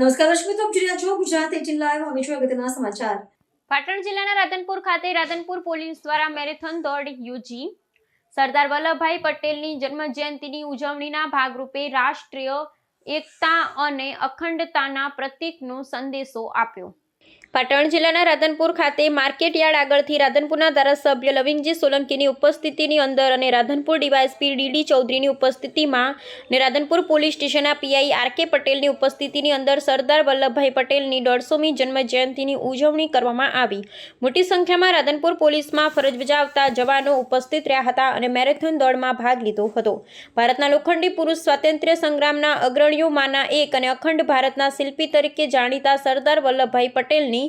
નમસ્કાર દર્શક મિત્રો છો ગુજરાત એટીન લાઈવ હવે જોઈએ અગત્યના સમાચાર. પાટણ જિલ્લાના રાધનપુર ખાતે રાધનપુર પોલીસ દ્વારા મેરેથોન દોડ યોજી. સરદાર વલ્લભભાઈ પટેલની જન્મ જયંતિની ઉજવણીના ભાગરૂપે રાષ્ટ્રીય એકતા અને અખંડતાના પ્રતીકનો સંદેશો આપ્યો. પાટણ જિલ્લાના રાધનપુર ખાતે માર્કેટ યાર્ડ આગળથી રાધનપુરના ધારાસભ્ય લવિંગજી સોલંકીની ઉપસ્થિતિની અંદર અને રાધનપુર ડીવાયએસપી ડીડી ચૌધરીની ઉપસ્થિતિમાં અને રાધનપુર પોલીસ સ્ટેશનના પીઆઈ આર કે પટેલની ઉપસ્થિતિની અંદર સરદાર વલ્લભભાઈ પટેલની દોઢસોમી જન્મ જયંતિની ઉજવણી કરવામાં આવી. મોટી સંખ્યામાં રાધનપુર પોલીસમાં ફરજ બજાવતા જવાનો ઉપસ્થિત રહ્યા હતા અને મેરેથોન દોડમાં ભાગ લીધો હતો. ભારતના લોખંડી પુરુષ સ્વાતંત્ર્ય સંગ્રામના અગ્રણીઓમાંના એક અને અખંડ ભારતના શિલ્પી તરીકે જાણીતા સરદાર વલ્લભભાઈ પટેલની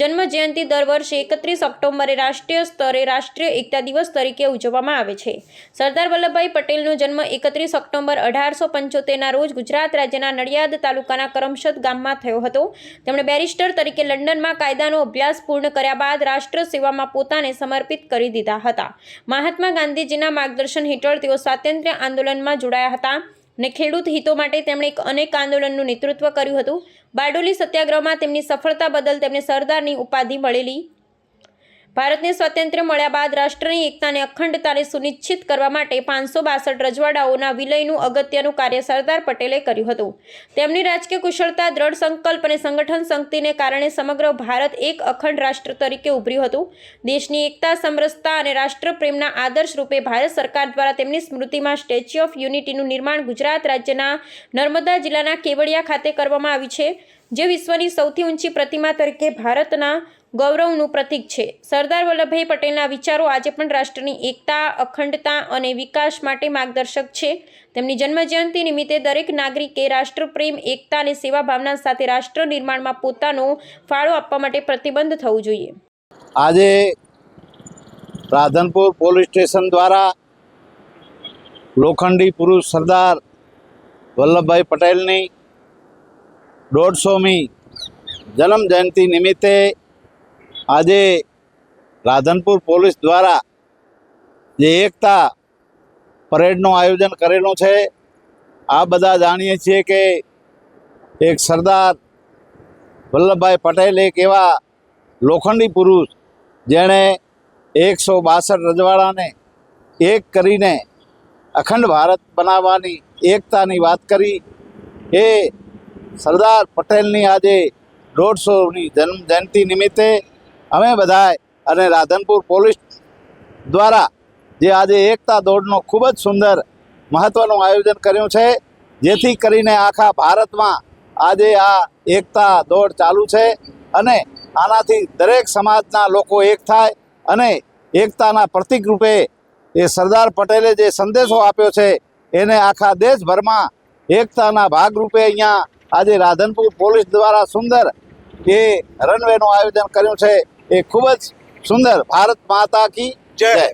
જન્મ જયંતિ દર વર્ષે એકત્રીસ ઓક્ટોબરે રાષ્ટ્રીય સ્તરે રાષ્ટ્રીય એકતા દિવસ તરીકે ઉજવવામાં આવે છે. સરદાર વલ્લભભાઈ પટેલનો જન્મ એકત્રીસ ઓક્ટોબર અઢારસો પંચોતેરના રોજ ગુજરાત રાજ્યના નડિયાદ તાલુકાના કરમશદ ગામમાં થયો હતો. તેમણે બેરિસ્ટર તરીકે લંડનમાં કાયદાનો અભ્યાસ પૂર્ણ કર્યા બાદ રાષ્ટ્ર સેવામાં પોતાને સમર્પિત કરી દીધા હતા. મહાત્મા ગાંધીજીના માર્ગદર્શન હેઠળ તેઓ સ્વાતંત્ર્ય આંદોલનમાં જોડાયા હતા. અને ખેડૂત હિતો માટે તેમણે એક અનેક આંદોલનનું નેતૃત્વ કર્યું હતું. બારડોલી સત્યાગ્રહમાં તેમની સફળતા બદલ તેમને સરદારની ઉપાધિ મળેલી ભારતને સ્વાતંત્ર્ય મળ્યા બાદ રાષ્ટ્રની એકતાને અખંડતાને સુનિશ્ચિત કરવા માટે પાંચસો બાસઠ રજવાડાઓના વિલયનું અગત્યનું કાર્ય સરદાર પટેલે કર્યું હતું. તેમની રાજકીય કુશળતા, દ્રઢ સંકલ્પ અને સંગઠન શક્તિને કારણે સમગ્ર ભારત એક અખંડ રાષ્ટ્ર તરીકે ઉભર્યું હતું. દેશની એકતા, સમરસતા અને રાષ્ટ્રપ્રેમના આદર્શ રૂપે ભારત સરકાર દ્વારા તેમની સ્મૃતિમાં સ્ટેચ્યુ ઓફ યુનિટીનું નિર્માણ ગુજરાત રાજ્યના નર્મદા જિલ્લાના કેવડિયા ખાતે કરવામાં આવ્યું છે, જે વિશ્વની સૌથી ઊંચી પ્રતિમા તરીકે ભારતના ગૌરવનું પ્રતીક છે. સરદાર વલ્લભભાઈ પટેલના વિચારો આજે પણ રાષ્ટ્રની એકતા, અખંડતા અને વિકાસ માટે માર્ગદર્શક છે. તેમની જન્મજયંતિ નિમિત્તે દરેક નાગરિકે રાષ્ટ્રપ્રેમ, એકતા અને સેવા ભાવના સાથે રાષ્ટ્ર નિર્માણમાં પોતાનો ફાળો આપવા માટે પ્રતિબંધ થવું જોઈએ. આજે રાધનપુર પોલીસ સ્ટેશન દ્વારા લોખંડી પુરુષ સરદાર વલ્લભભાઈ પટેલની દોઢસોમી જન્મ જયંતિ નિમિત્તે આજે રાધનપુર પોલીસ દ્વારા જે એકતા પરેડનું આયોજન કરેલું છે, આ બધા જાણીએ છીએ કે એક સરદાર વલ્લભભાઈ પટેલ એક એવા લોખંડી પુરુષ જેણે એકસો બાસઠ રજવાડાને એક કરીને અખંડ ભારત બનાવવાની એકતાની વાત કરી. એ સરદાર પટેલની આજે દોઢસોની જન્મ જયંતિ નિમિત્તે અમે બધાએ અને રાધનપુર પોલીસ દ્વારા જે આજે એકતા દોડનો ખૂબ જ સુંદર મહત્ત્વનું આયોજન કર્યું છે, જેથી કરીને આખા ભારતમાં આજે આ એકતા દોડ ચાલુ છે અને આનાથી દરેક સમાજના લોકો એક થાય અને એકતાના પ્રતિક રૂપે એ સરદાર પટેલે જે સંદેશો આપ્યો છે, એને આખા દેશભરમાં એકતાના ભાગરૂપે અહીંયા આજે રાધનપુર પોલીસ દ્વારા સુંદર એ રનવેનું આયોજન કર્યું છે. એ ખૂબ જ સુંદર. ભારત માતા કી જય.